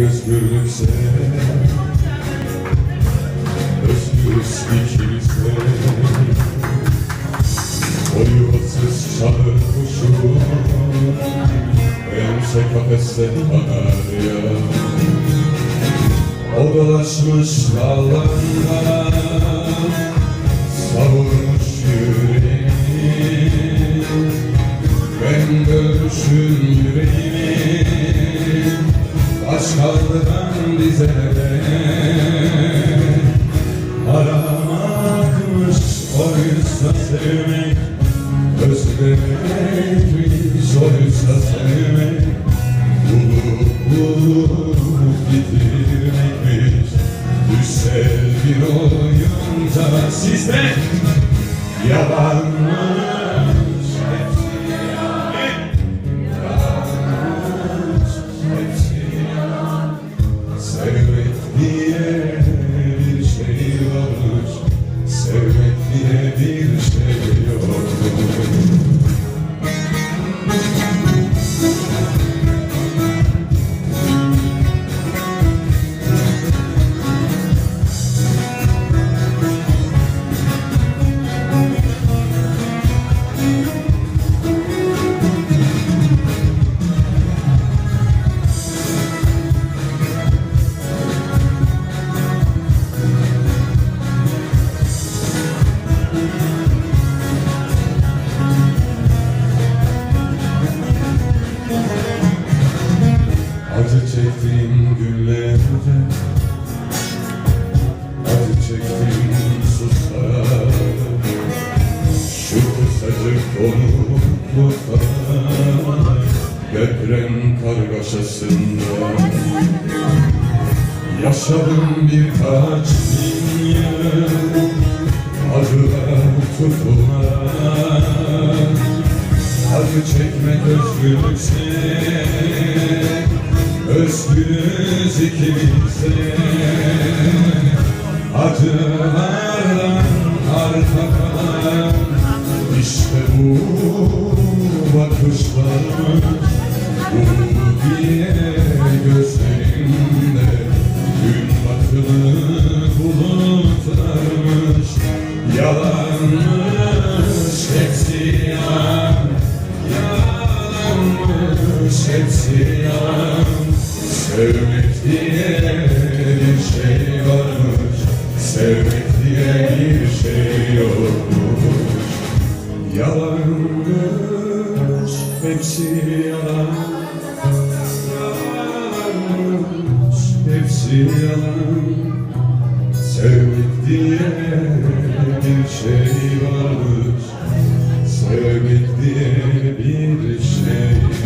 özgürlükse Özgürüz ikimizde O yuvasız çağır kuşu Bense kafeste kanarya O dolaşmış dallarında Savurmuş kaldıran dizlere Aramakmış oysa sevmek Özlemekmiş oysa sevmek. Bulup bitirmekmiş Düşsel bir oyunca sizde. Hepsi Sevmek diye bir Acı çektiğim günlerde Acı çektiğim susar. Şu kısacık konuklukta Deprem kargaşasında. Yaşadım birkaç bin yıl Acılar tutulmaz. Acı çekmek özgürlükse Özgürüz ikimiz de Acılardan arta kalan İşte bu bakışlarımız. Bu diye gözlerimde Gün batılı bulutlarmış. Yalanmış hepsi yalan Yalanmış hepsi Sevmek diye bir şey varmış Sevmek diye bir şey yokmuş. Yalanmış hepsi yalan. Yalanmış hepsi yalan. Sevmek diye bir şey varmış Sevmek diye bir şey